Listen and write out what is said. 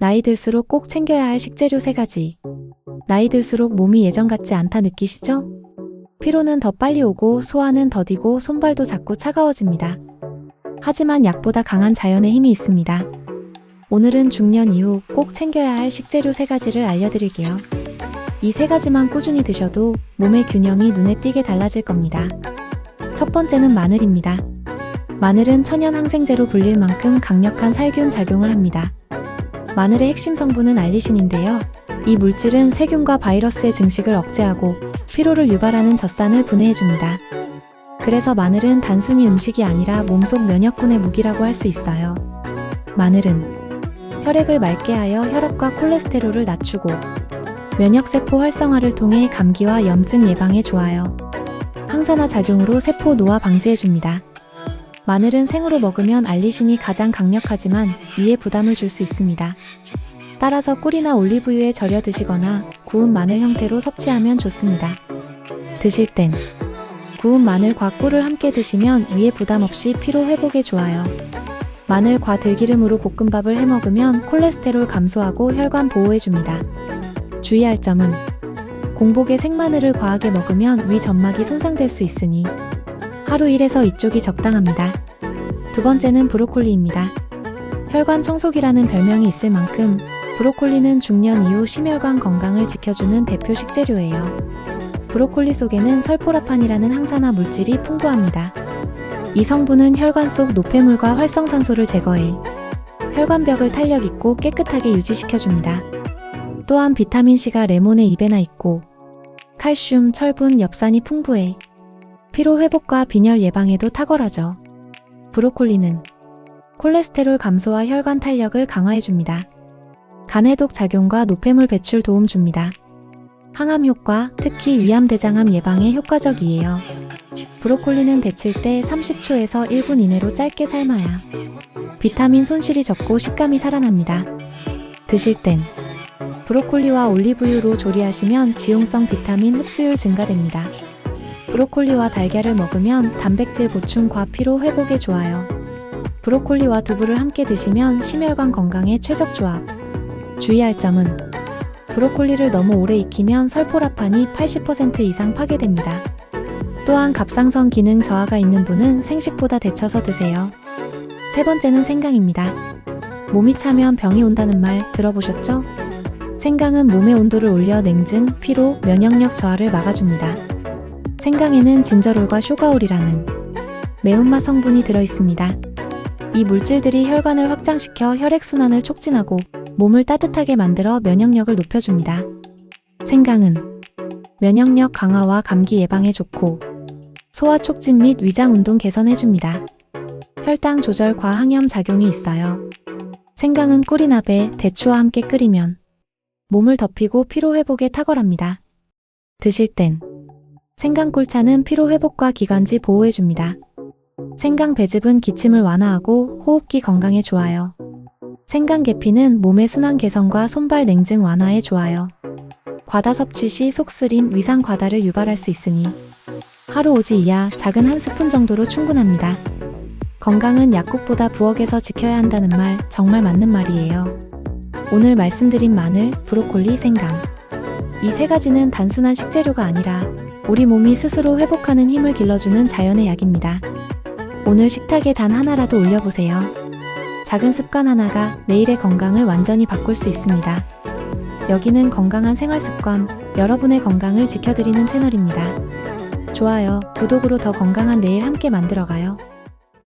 나이 들수록 꼭 챙겨야 할 식재료 세 가지. 나이 들수록 몸이 예전 같지 않다 느끼시죠? 피로는 더 빨리 오고 소화는 더디고 손발도 자꾸 차가워집니다. 하지만 약보다 강한 자연의 힘이 있습니다. 오늘은 중년 이후 꼭 챙겨야 할 식재료 세 가지를 알려드릴게요. 이세 가지만 꾸준히 드셔도 몸의 균형이 눈에 띄게 달라질 겁니다. 첫 번째는 마늘입니다. 마늘은 천연 항생제로 불릴 만큼 강력한 살균 작용을 합니다. 마늘의 핵심 성분은 알리신인데요. 이 물질은 세균과 바이러스의 증식을 억제하고 피로를 유발하는 젖산을 분해해줍니다. 그래서 마늘은 단순히 음식이 아니라 몸속 면역군의 무기라고 할 수 있어요. 마늘은 혈액을 맑게 하여 혈압과 콜레스테롤을 낮추고 면역세포 활성화를 통해 감기와 염증 예방에 좋아요. 항산화 작용으로 세포 노화 방지해줍니다. 마늘은 생으로 먹으면 알리신이 가장 강력하지만 위에 부담을 줄 수 있습니다. 따라서 꿀이나 올리브유에 절여 드시거나 구운 마늘 형태로 섭취하면 좋습니다. 드실 땐 구운 마늘과 꿀을 함께 드시면 위에 부담 없이 피로 회복에 좋아요. 마늘과 들기름으로 볶음밥을 해 먹으면 콜레스테롤 감소하고 혈관 보호해줍니다. 주의할 점은 공복에 생마늘을 과하게 먹으면 위 점막이 손상될 수 있으니 하루 1에서 2쪽이 적당합니다. 두 번째는 브로콜리입니다. 혈관 청소기라는 별명이 있을 만큼 브로콜리는 중년 이후 심혈관 건강을 지켜주는 대표 식재료예요. 브로콜리 속에는 설포라판이라는 항산화 물질이 풍부합니다. 이 성분은 혈관 속 노폐물과 활성산소를 제거해 혈관벽을 탄력 있고 깨끗하게 유지시켜줍니다. 또한 비타민C가 레몬에 입에나 있고 칼슘, 철분, 엽산이 풍부해 피로 회복과 빈혈 예방에도 탁월하죠. 브로콜리는 콜레스테롤 감소와 혈관 탄력을 강화해줍니다. 간해독 작용과 노폐물 배출 도움 줍니다. 항암 효과, 특히 위암 대장암 예방에 효과적이에요. 브로콜리는 데칠 때 30초에서 1분 이내로 짧게 삶아야 비타민 손실이 적고 식감이 살아납니다. 드실 땐 브로콜리와 올리브유로 조리하시면 지용성 비타민 흡수율 증가됩니다. 브로콜리와 달걀을 먹으면 단백질 보충과 피로 회복에 좋아요. 브로콜리와 두부를 함께 드시면 심혈관 건강에 최적 조합. 주의할 점은 브로콜리를 너무 오래 익히면 설포라판이 80% 이상 파괴됩니다. 또한 갑상선 기능 저하가 있는 분은 생식보다 데쳐서 드세요. 세 번째는 생강입니다. 몸이 차면 병이 온다는 말 들어보셨죠? 생강은 몸의 온도를 올려 냉증, 피로, 면역력 저하를 막아줍니다. 생강에는 진저롤과 쇼가올이라는 매운맛 성분이 들어 있습니다. 이 물질들이 혈관을 확장시켜 혈액순환을 촉진하고 몸을 따뜻하게 만들어 면역력을 높여줍니다. 생강은 면역력 강화와 감기 예방에 좋고 소화 촉진 및 위장 운동 개선해줍니다. 혈당 조절과 항염 작용이 있어요. 생강은 꿀이나베, 대추와 함께 끓이면 몸을 덮이고 피로 회복에 탁월합니다. 드실 땐 생강꿀차는 피로 회복과 기관지 보호해줍니다. 생강 배즙은 기침을 완화하고 호흡기 건강에 좋아요. 생강 계피는 몸의 순환 개선과 손발 냉증 완화에 좋아요. 과다 섭취 시 속쓰림, 위상 과다를 유발할 수 있으니 하루 오지 이하 작은 한 스푼 정도로 충분합니다. 건강은 약국보다 부엌에서 지켜야 한다는 말 정말 맞는 말이에요. 오늘 말씀드린 마늘, 브로콜리, 생강. 이 세 가지는 단순한 식재료가 아니라 우리 몸이 스스로 회복하는 힘을 길러주는 자연의 약입니다. 오늘 식탁에 단 하나라도 올려보세요. 작은 습관 하나가 내일의 건강을 완전히 바꿀 수 있습니다. 여기는 건강한 생활 습관, 여러분의 건강을 지켜드리는 채널입니다. 좋아요, 구독으로 더 건강한 내일 함께 만들어가요.